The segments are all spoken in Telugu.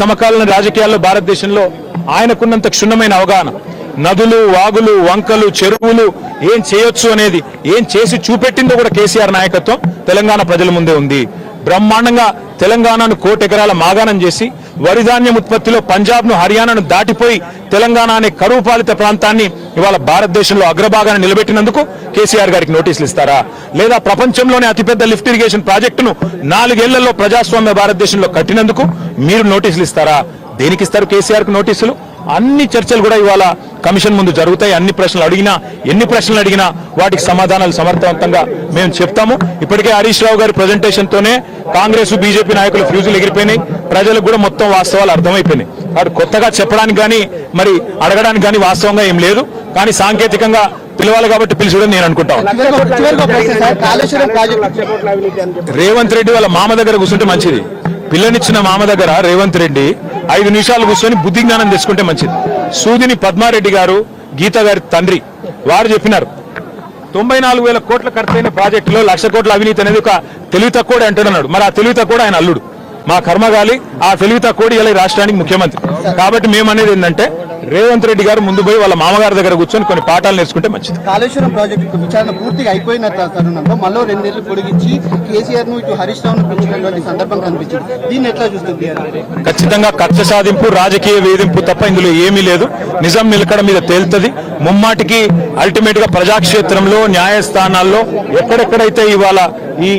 సమకాలీన రాజకీయాల్లో భారతదేశంలో ఆయనకున్నంత క్షుణ్ణమైన అవగాహన. నదులు వాగులు వంకలు చెరువులు ఏం చేయొచ్చు అనేది ఏం చేసి చూపెట్టిందో కూడా కేసీఆర్ నాయకత్వం తెలంగాణ ప్రజల ముందే ఉంది. బ్రహ్మాండంగా తెలంగాణను కోటెకరాల మాగాణం చేసి వరి ధాన్యం ఉత్పత్తిలో పంజాబ్ను హర్యానాను దాటిపోయి తెలంగాణ అనే కరువు పాలిత ప్రాంతాన్ని ఇవాళ భారతదేశంలో అగ్రభాగాన్ని నిలబెట్టినందుకు కేసీఆర్ గారికి నోటీసులు ఇస్తారా? లేదా ప్రపంచంలోనే అతిపెద్ద లిఫ్ట్ ఇరిగేషన్ ప్రాజెక్టును నాలుగేళ్ళలో ప్రజాస్వామ్య భారతదేశంలో కట్టినందుకు మీరు నోటీసులు ఇస్తారా? దేనికి ఇస్తారు కేసీఆర్కు నోటీసులు? అన్ని చర్చలు కూడా ఇవాళ కమిషన్ ముందు జరుగుతాయి. అన్ని ప్రశ్నలు అడిగినా ఎన్ని ప్రశ్నలు అడిగినా వాటికి సమాధానాలు సమర్థవంతంగా మేము చెప్తాము. ఇప్పటికే హరీష్ రావు గారి ప్రజెంటేషన్తోనే కాంగ్రెస్ బీజేపీ నాయకులు ఫ్యూజులు ఎగిరిపోయినాయి. ప్రజలకు కూడా మొత్తం వాస్తవాలు అర్థమైపోయినాయి. వాడు కొత్తగా చెప్పడానికి కానీ మరి అడగడానికి కానీ వాస్తవంగా ఏం లేదు. కానీ సాంకేతికంగా పిలవాలి కాబట్టి పిలిచడం నేను అనుకుంటాను రేవంత్ రెడ్డి వాళ్ళ మామ దగ్గర కూర్చుంటే మంచిది. పిల్లనిచ్చిన మామ దగ్గర రేవంత్ రెడ్డి ఐదు నిమిషాలు కూర్చొని బుద్ధి జ్ఞానం తెచ్చుకుంటే మంచిది. సూదిని పద్మారెడ్డి గారు గీత గారి తండ్రి వారు చెప్పినారు. తొంభై నాలుగు వేల కోట్ల ఖర్చైన ప్రాజెక్టులో లక్ష కోట్ల అవినీతి అనేది ఒక తెలివి తక్కువ అంటున్నాడు. మరి ఆ తెలివి తక్కువ ఆయన అల్లుడు. మా కర్మగాలి ఆ తెలివి తక్కువ ఇలా రాష్ట్రానికి ముఖ్యమంత్రి. కాబట్టి మేము అనేది ఏంటంటే రేవంత్ రెడ్డి గారు ముందు పోయి వాళ్ళ మామగారి దగ్గర కూర్చొని కొన్ని పాఠాలు నేర్చుకుంటే మంచిది. కాళేశ్వరం ప్రాజెక్టు విచారణ పూర్తిగా అయిపోయిన తరుణంలో మళ్ళీ రెండేళ్ళు పొడిగించి కేసీఆర్ను ఇటు హరీష్ పెంచినటువంటి సందర్భం కనిపించింది. దీన్ని ఎట్లా చూస్తుంది ఖచ్చితంగా కక్ష సాధింపు రాజకీయ వేధింపు తప్ప ఇందులో ఏమీ లేదు. నిజం నిలకడ మీద తేలుతుంది. ముమ్మాటికి అల్టిమేట్గా ప్రజాక్షేత్రంలో న్యాయస్థానాల్లో ఎక్కడెక్కడైతే ఇవాళ ఈ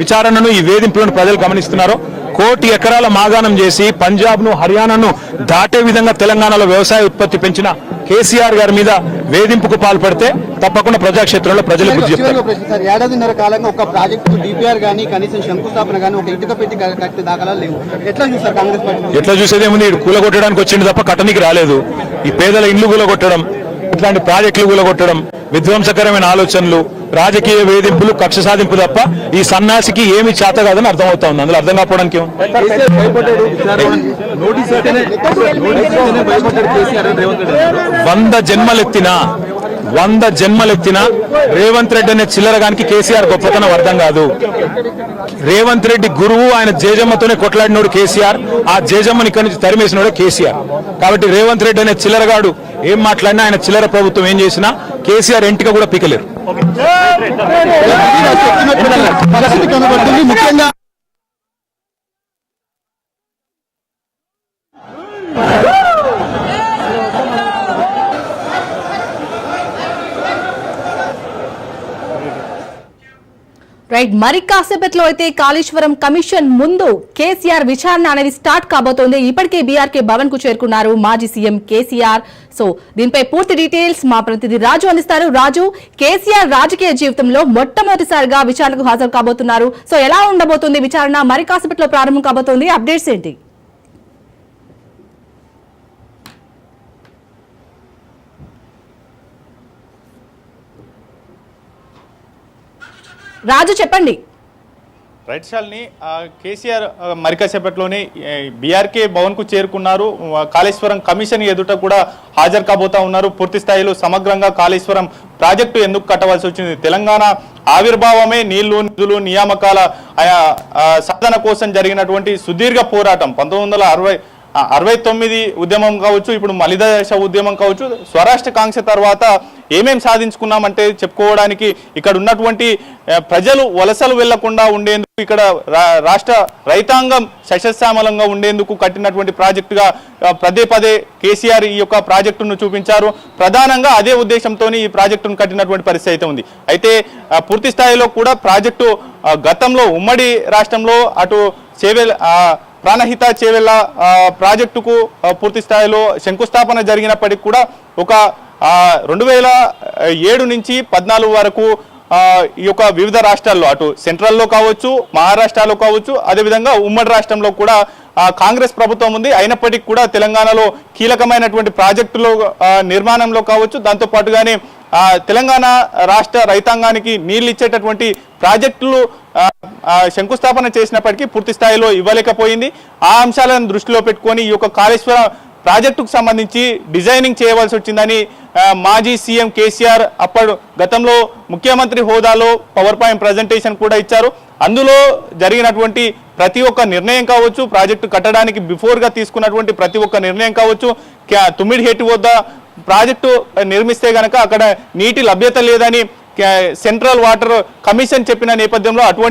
విచారణను ఈ వేధింపులను ప్రజలు గమనిస్తున్నారో కోటి ఎకరాల మాగాణం చేసి పంజాబ్ను హర్యానాను దాటే విధంగా తెలంగాణలో వ్యవసాయ ఉత్పత్తి పెంచిన కేసీఆర్ గారి మీద వేధింపుకు పాల్పడితే తప్పకుండా ప్రజాక్షేత్రంలో ప్రజలు బుద్ధి చెప్తారు. ఏడాదిన్నర కాలంగా ఒక ప్రాజెక్టు డిపిఆర్ గానీ కనీసం శంకుస్థాపన గానీ ఒక ఇటుక పెట్టి కట్టే దాఖలా లేవు. ఎట్లా చూస్తారు కాంగ్రెస్ పార్టీ? ఎట్లా చూసేదేముంది కూలగొట్టడానికి వచ్చింది తప్ప కట్టనికి రాలేదు. ఈ పేదల ఇండ్లు కూలగొట్టడం ఇట్లాంటి ప్రాజెక్టులు కూలగొట్టడం విధ్వంసకరమైన ఆలోచనలు రాజకీయ వేధింపులు కక్ష సాధింపు తప్ప ఈ సన్నాసికి ఏమి చేత కాదని అర్థమవుతా ఉంది. అందులో అర్థం కాకపోవడానికి? వంద జన్మలెత్తినా వంద జన్మలెత్తినా రేవంత్ రెడ్డి అనే చిల్లరగానికి కేసీఆర్ గొప్పతనం అర్థం కాదు. రేవంత్ రెడ్డి గురువు ఆయన జేజమ్మతోనే కొట్లాడినోడు కేసీఆర్ ఆ జేజమ్మని ఇక్కడి నుంచి తరిమేసినోడే కేసీఆర్. కాబట్టి రేవంత్ రెడ్డి అనే చిల్లరగాడు ఏం మాట్లాడినా ఆయన చిల్లర ప్రభుత్వం ఏం చేసినా కేసీఆర్ ఎంటిక కూడా పీకలేరు. ముఖ్యంగా రైట్ మరి కాసేపట్లో అయితే కాళేశ్వరం కమిషన్ ముందు కేసీఆర్ విచారణ అనేది స్టార్ట్ కాబోతోంది. ఇప్పటికే బీఆర్కే భవన్కు చేరుకున్నారు మాజీ సీఎం కేసీఆర్. సో దీనిపై పూర్తి డీటెయిల్స్ మా ప్రతినిధి రాజు అందిస్తారు. రాజు కేసీఆర్ రాజకీయ జీవితంలో మొట్టమొదటిసారిగా విచారణకు హాజరు కాబోతున్నారు. సో ఎలా ఉండబోతుంది విచారణ? మరి కాసేపట్లో ప్రారంభం కాబోతోంది. అప్డేట్స్ ఏంటి? రాజు చెప్పండి. రైట్ శాలిని కేసీఆర్ మరికాసేపట్లోని బీఆర్కే భవన్కు చేరుకున్నారు. కాళేశ్వరం కమిషన్ ఎదుట కూడా హాజరు కాబోతా ఉన్నారు. పూర్తి స్థాయిలో సమగ్రంగా కాళేశ్వరం ప్రాజెక్టు ఎందుకు కట్టవలసి వచ్చింది? తెలంగాణ ఆవిర్భావమే నీళ్ళు నిధులు నియామకాల సాధన కోసం జరిగినటువంటి సుదీర్ఘ పోరాటం. పంతొమ్మిది వందల అరవై తొమ్మిది ఉద్యమం కావచ్చు ఇప్పుడు మలిద దశ ఉద్యమం కావచ్చు స్వరాష్ట్ర కాంక్ష తర్వాత ఏమేం సాధించుకున్నామంటే చెప్పుకోవడానికి ఇక్కడ ఉన్నటువంటి ప్రజలు వలసలు వెళ్ళకుండా ఉండేందుకు ఇక్కడ రా- రాష్ట్ర రైతాంగం సశస్యామలంగా ఉండేందుకు కట్టినటువంటి ప్రాజెక్టుగా పదే పదే కేసీఆర్ ఈ యొక్క ప్రాజెక్టును చూపించారు. ప్రధానంగా అదే ఉద్దేశంతో ఈ ప్రాజెక్టును కట్టినటువంటి పరిస్థితి అయితే ఉంది. అయితే పూర్తి స్థాయిలో కూడా ప్రాజెక్టు గతంలో ఉమ్మడి రాష్ట్రంలో అటు సేవెల్ ప్రాణహిత చేవెళ్ళ ప్రాజెక్టుకు పూర్తి స్థాయిలో శంకుస్థాపన జరిగినప్పటికీ కూడా ఒక రెండు వేల ఏడు నుంచి పద్నాలుగు వరకు ఈ యొక్క వివిధ రాష్ట్రాల్లో అటు సెంట్రల్లో కావచ్చు మహారాష్ట్రలో కావచ్చు అదేవిధంగా ఉమ్మడి రాష్ట్రంలో కూడా కాంగ్రెస్ ప్రభుత్వం ఉంది. అయినప్పటికీ కూడా తెలంగాణలో కీలకమైనటువంటి ప్రాజెక్టులో నిర్మాణంలో కావచ్చు. దాంతోపాటుగానే తెలంగాణ రాష్ట్ర రైతాంగానికి నీళ్ళు ఇచ్చేటటువంటి ప్రాజెక్టులు శంకుస్థాపన చేసినప్పటికీ పూర్తి స్థాయిలో ఇవ్వలేకపోయింది. ఆ అంశాలను దృష్టిలో పెట్టుకొని ఈ యొక్క కాళేశ్వరం ప్రాజెక్టుకు సంబంధించి డిజైనింగ్ చేయవలసి వచ్చిందని మాజీ సీఎం కేసీఆర్ అప్పుడు గతంలో ముఖ్యమంత్రి హోదాలో పవర్ పాయింట్ ప్రజెంటేషన్ కూడా ఇచ్చారు. అందులో జరిగినటువంటి ప్రతి ఒక్క నిర్ణయం కావచ్చు ప్రాజెక్టు కట్టడానికి బిఫోర్గా తీసుకున్నటువంటి ప్రతి ఒక్క నిర్ణయం కావచ్చు క్యా- తుమ్మిడిహెట్టి వద్ద ప్రాజెక్టు నిర్మిస్తే గనక అక్కడ నీటి లభ్యత లేదని సెంట్రల్ వాటర్ కమిషన్ చెప్పిన నేపథ్యంలో అటువంటి